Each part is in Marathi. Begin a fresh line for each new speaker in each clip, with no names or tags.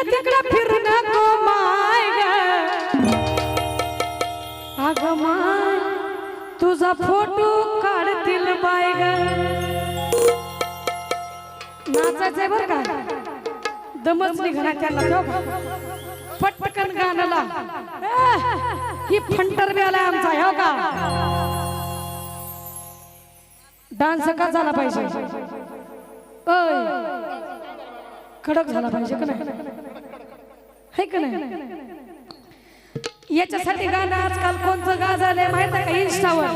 इकडं तिकडं फिरू नको माय अग माय तुझा फोटो काढतील बाय ग नाचायचंय बर का? दमच निघणार त्याला पटपटकन गाणला ही फंटर मिळाला आमचा हो का? डान्स का झाला पाहिजे? ओय कडक झाला पाहिजे का नाही? है का नाही? याच्यासाठी गाणं आजकाल कोणतं गाजलंय माहीत आहे का? इंस्टावर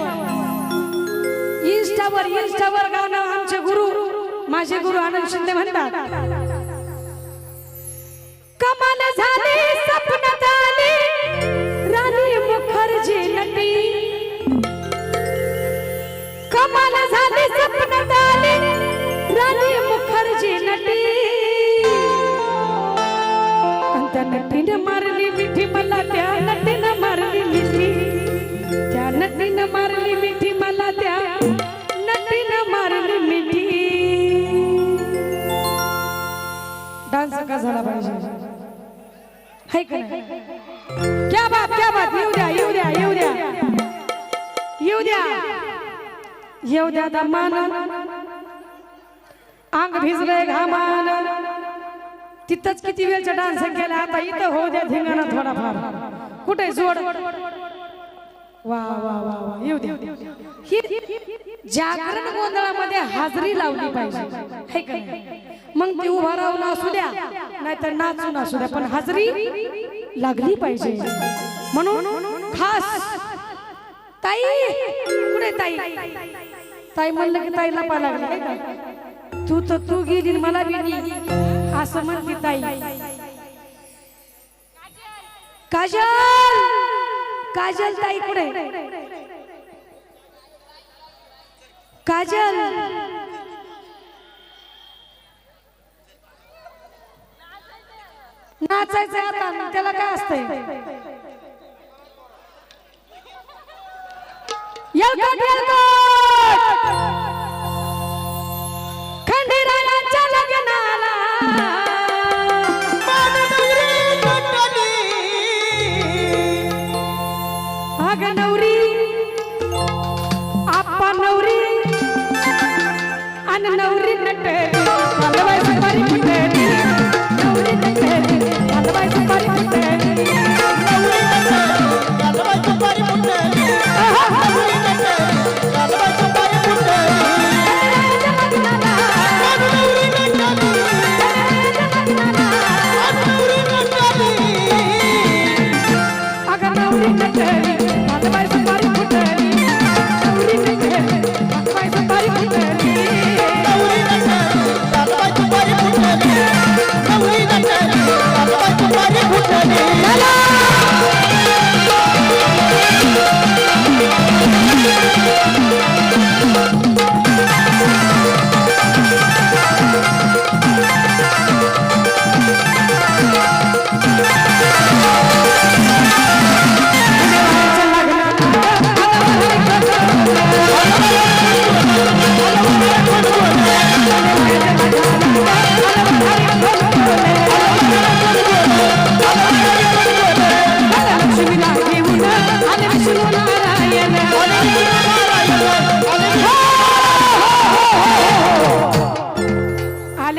इंस्टावर इंस्टावर गाणं आमचे गुरु माझे गुरु आनंद शिंदे म्हणतात. झाला पाहिजे. हाय का क्या बात क्या बात. येऊ द्या येऊ द्या येऊ द्या. येऊ द्या. येऊ द्या दमान. अंग भिजलंय घामान. तिथंच किती वेळचा डान्स केला आता इथं होऊ द्या धिंगाणा थोडाफार. कुठे जोड? वा वा वा वा. येऊ द्या. ही जागरण गोंधळामध्ये हाजरी लावली पाहिजे. का मग ती उभा राहून असू द्या. नाहीतर नाचून असू द्या. पण हाजरी लागली पाहिजे. म्हणून खास. ताई कुठे ताई? ताई म्हणलं की ताईला पा लागली तू तर तू गेली मला गेली असं म्हणते ताई. काजल! काजल ताई कुठे? काजल! नाचायचं आता. त्याला काय असतंय? येलकट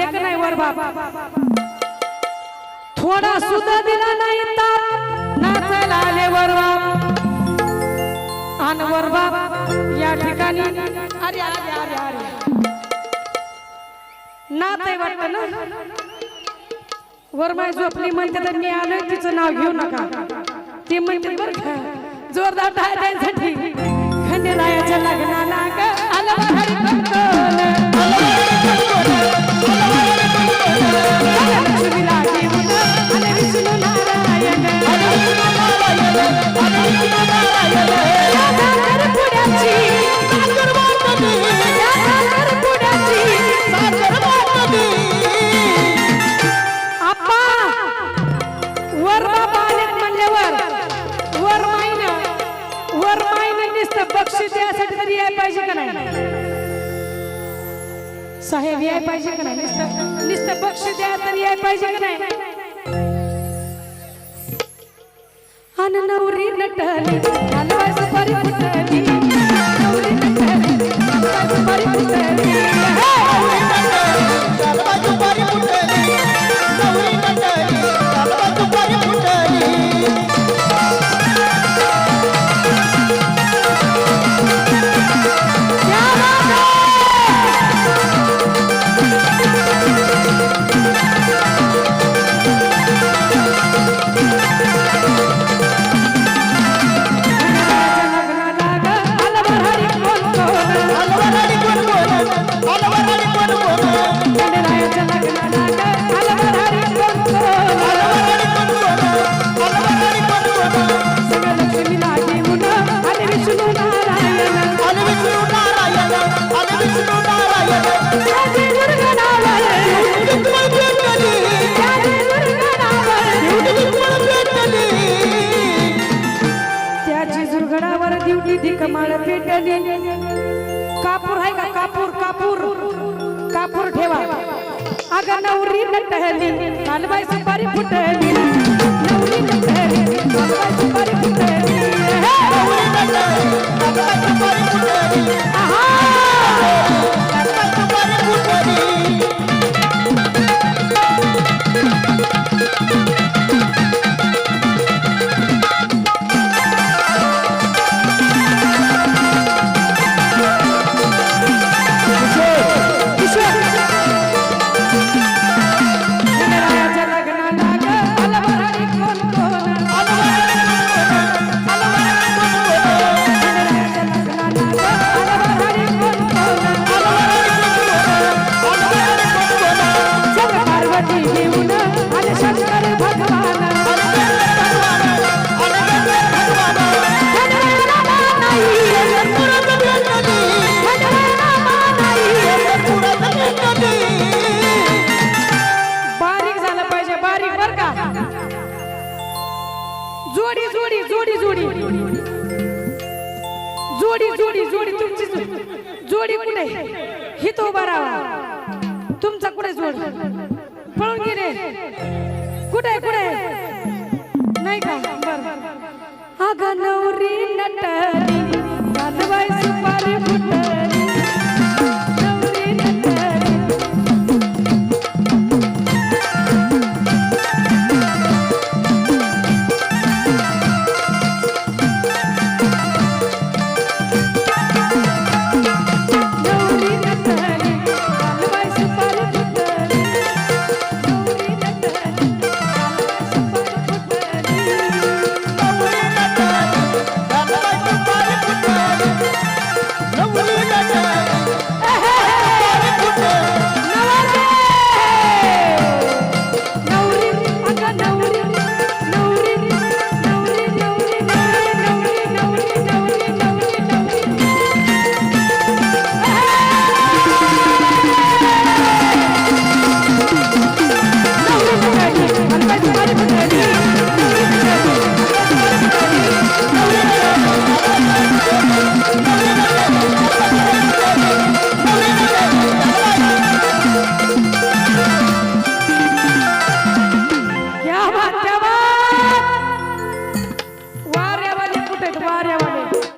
आले का नाही वर बाबा थोडा सुद्धा दिला नाही ताप. नाचायला आले वर बाप. आणि वर बाप या ठिकाणी. अरे अरे अरे अरे नाच वाटत ना? वरमाय झोपली म्हणते तर मी आलोय तिचं नाव घेऊ नका. ते म्हणते बर का जोरदार टाळ्यांसाठी खंडेरायाच्या लग्नाला. आलं साहेब याय पाहिजे का नाही? निस्त नुसतं पक्ष द्या तर याय पाहिजे का नाही? अन नवरी नटली हलवा सुपारी टहली सुपारी फुट। जोडी जोडी जोडी तुमची जोडी. कुठे? ही तो उभा राहा. तुमचा कुठे जोड? पळून गेले कुठे कुठे नाही का? अग नवरी नटली सुपारी फुटली